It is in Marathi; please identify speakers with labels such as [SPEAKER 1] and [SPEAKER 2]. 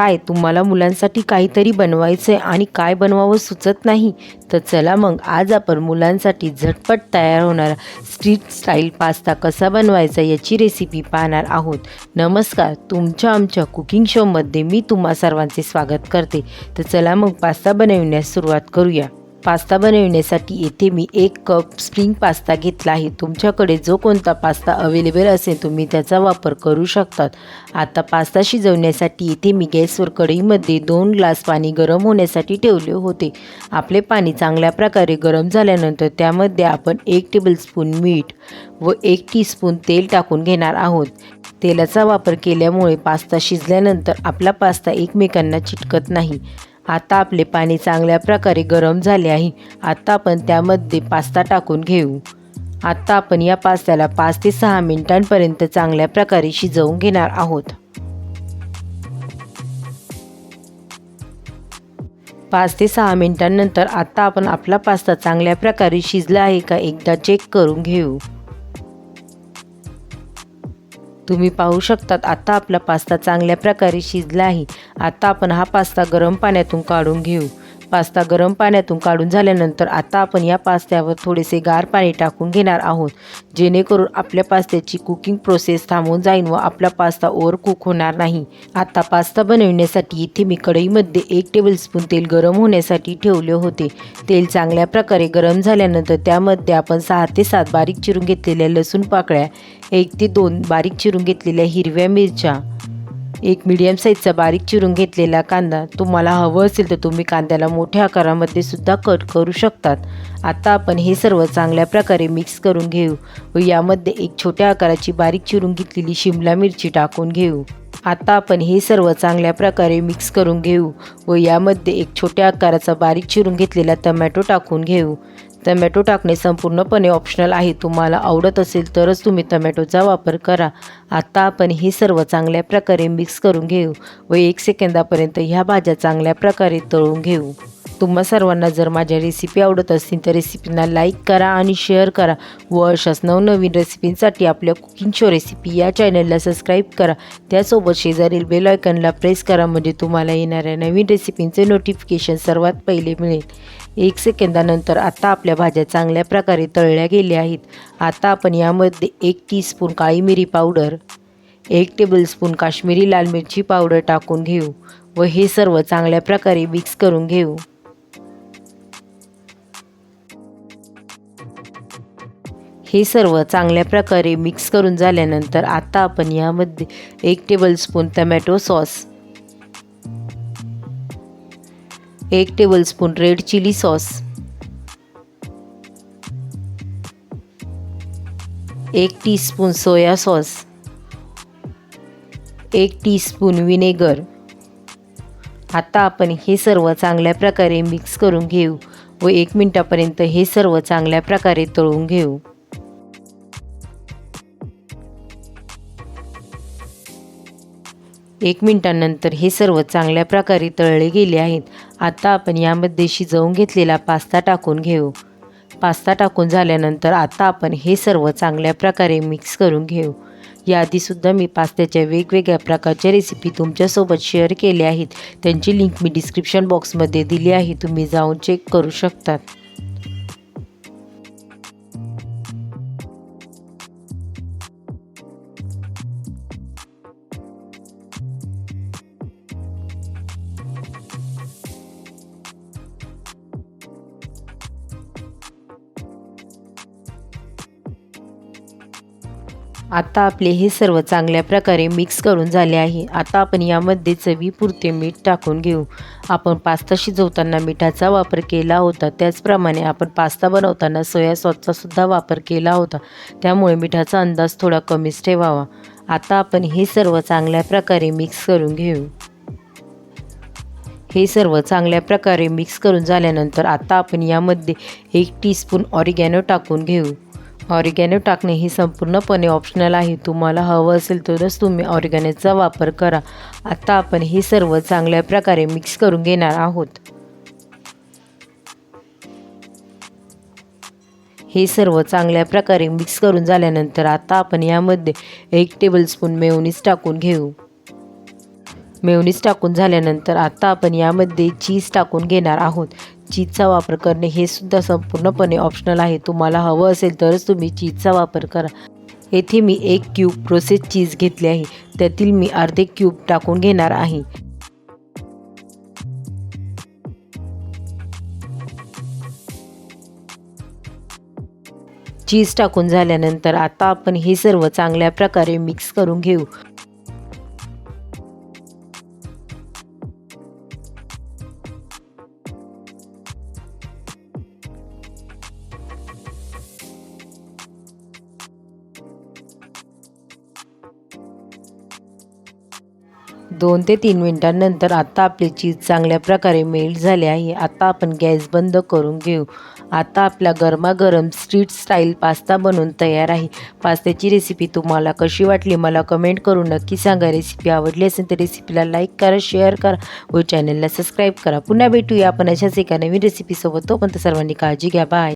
[SPEAKER 1] काय? तुम्हाला मुलांसाठी काहीतरी बनवायचं आहे आणि काय बनवावं सुचत नाही? तर चला मग आज आपण मुलांसाठी झटपट तयार होणारा स्ट्रीट स्टाईल पास्ता कसा बनवायचा याची रेसिपी पाहणार आहोत. नमस्कार तुमच्या आमच्या कुकिंग शोमध्ये मी तुम्हा सर्वांचे स्वागत करते. तर चला मग पास्ता बनवण्यास सुरुवात करूया. पास्ता बनवण्यासाठी येथे मी एक कप स्प्रिंग पास्ता घेतला आहे. तुमच्याकडे जो कोणता पास्ता अवेलेबल असेल तुम्ही त्याचा वापर करू शकतात. आता पास्ता शिजवण्यासाठी येथे मी गॅसवर कढईमध्ये दोन ग्लास पाणी गरम होण्यासाठी ठेवले होते. आपले पाणी चांगल्या प्रकारे गरम झाल्यानंतर त्यामध्ये आपण एक टेबलस्पून मीठ व एक टीस्पून तेल टाकून घेणार आहोत. तेलाचा वापर केल्यामुळे पास्ता शिजल्यानंतर आपला पास्ता एकमेकांना चिटकत नाही. आता आपले पाणी चांगल्या प्रकारे गरम झाले आहे. आता आपण त्यामध्ये पास्ता टाकून घेऊ. आता आपण या पास्त्याला पाच ते सहा मिनिटांपर्यंत चांगल्या प्रकारे शिजवून घेणार आहोत. पाच ते सहा मिनिटांनंतर आता आपण आपला पास्ता चांगल्या प्रकारे शिजला आहे का एकदा चेक करून घेऊ. तुम्ही पाहू शकतात आता आपला पास्ता चांगल्या प्रकारे शिजला आहे आता आपण हा पास्ता गरम पाण्यातून काढून घेऊ. पास्ता गरम पाण्यातून काढून झाल्यानंतर आता आपण या पास्त्यावर थोडेसे गार पाणी टाकून घेणार आहोत. जेणेकरून आपल्या पास्त्याची कुकिंग प्रोसेस थांबून जाईल व आपला पास्ता ओव्हर कुक होणार नाही. आता पास्ता बनवण्यासाठी इथे मी कढईमध्ये एक टेबलस्पून तेल गरम होण्यासाठी ठेवले होते. तेल चांगल्या प्रकारे गरम झाल्यानंतर त्यामध्ये आपण सहा ते सात बारीक चिरून घेतलेल्या लसूण पाकळ्या एक ते दोन बारीक चिरून घेतलेल्या हिरव्या मिरच्या एक मीडियम साईजचा बारीक चिरून घेतलेला कांदा तुम्हाला हवं असेल तर तुम्ही कांद्याला मोठ्या आकारामध्ये सुद्धा कट करू शकतात. आता आपण हे सर्व चांगल्या प्रकारे मिक्स करून घेऊ व यामध्ये एक छोट्या आकाराची बारीक चिरून घेतलेली शिमला मिरची टाकून घेऊ. आता आपण हे सर्व चांगल्या प्रकारे मिक्स करून घेऊ व यामध्ये एक छोट्या आकाराचा बारीक चिरून घेतलेला टमॅटो टाकून घेऊ. टमॅटो टाकणे संपूर्णपणे ऑप्शनल आहे. तुम्हाला आवडत असेल तरच तुम्ही टमॅटोचा वापर करा. आत्ता आपण हे सर्व चांगल्या प्रकारे मिक्स करून घेऊ व एक सेकंदापर्यंत ह्या भाज्या चांगल्या प्रकारे तळून घेऊ. तुम्हा सर्वांना जर माझ्या रेसिपी आवडत असतील तर रेसिपींना लाईक करा आणि शेअर करा. व अशाच नवनवीन रेसिपींसाठी आपल्या कुकिंग शो रेसिपी या चॅनलला सबस्क्राईब करा. त्यासोबत शेजारील बेल आयकनला प्रेस करा म्हणजे तुम्हाला येणाऱ्या नवीन रेसिपींचे नोटिफिकेशन सर्वात पहिले मिळेल. एक सेकंदानंतर आता आपल्या भाज्या चांगल्या प्रकारे तळल्या गेल्या आहेत. आता आपण यामध्ये एक टीस्पून काळी मिरी पावडर एक टेबलस्पून काश्मीरी लाल मिरची पावडर टाकून घेऊ व हे सर्व चांगल्या प्रकारे मिक्स करून घेऊ. हे सर्व चांगल्या प्रकारे मिक्स करून झाल्यानंतर आता आपण यामध्ये एक टेबलस्पून टमॅटो सॉस एक टेबलस्पून रेड चिली सॉस एक टीस्पून सोया सॉस एक टीस्पून विनेगर आता आपण हे सर्व चांगल्या प्रकारे मिक्स करून घेऊ व एक मिनटापर्यंत हे सर्व चांगल्या प्रकारे तळून घेऊ. एक मिनिटांनंतर हे सर्व चांगल्या प्रकारे तळले गेले आहेत. आता आपण यामध्ये शिजवून घेतलेला पास्ता टाकून घेऊ. पास्ता टाकून झाल्यानंतर आता आपण हे सर्व चांगल्या प्रकारे मिक्स करून घेऊ. याआधीसुद्धा मी पास्त्याच्या वेगवेगळ्या प्रकारच्या रेसिपी तुमच्यासोबत शेअर केल्या आहेत. त्यांची लिंक मी डिस्क्रिप्शन बॉक्समध्ये दिली आहे. तुम्ही जाऊन चेक करू शकतात. आता आपले हे सर्व चांगल्या प्रकारे मिक्स करून झाले आहे. आता आपण यामध्ये चवीपुरते मीठ टाकून घेऊ. आपण पास्ता शिजवताना मिठाचा वापर केला होता. त्याचप्रमाणे आपण पास्ता बनवताना सोया सॉसचा सुद्धा वापर केला होता. त्यामुळे मिठाचा अंदाज थोडा कमीच ठेवावा. आता आपण हे सर्व चांगल्या प्रकारे मिक्स करून घेऊ. हे सर्व चांगल्या प्रकारे मिक्स करून झाल्यानंतर आता आपण यामध्ये एक टीस्पून ऑरिगॅनो टाकून घेऊ. ऑरिगॅनो टाकणे हे संपूर्णपणे ऑप्शनल आहे. तुम्हाला हवं असेल तरच तुम्ही ऑरिगॅनोचा वापर करा. आता आपण हे सर्व चांगल्या प्रकारे मिक्स करून घेणार आहोत. हे सर्व चांगल्या प्रकारे मिक्स करून झाल्यानंतर आता आपण यामध्ये एक टेबलस्पून मेवनीस टाकून घेऊ. मेवनीस टाकून झाल्यानंतर आता आपण यामध्ये चीज टाकून घेणार आहोत. चीजचा वापर करणे हे सुद्धा संपूर्णपणे ऑप्शनल आहे. तुम्हाला हवं असेल तरच तुम्ही चीजचा वापर करा. येथे मी एक क्यूब प्रोसेस चीज घेतली आहे. त्यातील मी अर्धे क्यूब टाकून घेणार आहे. चीज टाकून झाल्यानंतर आता आपण हे सर्व चांगल्या प्रकारे मिक्स करून घेऊ. दोन ते तीन मिनटांनंतर आत्ता आपली चीज चांगल्या प्रकारे मेल्ट झाले आहे. आता आपण गॅस बंद करून घेऊ. आता आपला गरमागरम स्ट्रीट स्टाईल पास्ता बनवून तयार आहे. पास्त्याची रेसिपी तुम्हाला कशी वाटली मला कमेंट करून नक्की सांगा. रेसिपी आवडली असेल तर रेसिपीला लाईक करा शेअर करा व चॅनलला सबस्क्राईब करा. पुन्हा भेटूया आपण अशाच एका नवीन रेसिपीसोबत तोपर्यंत सर्वांनी काळजी घ्या. बाय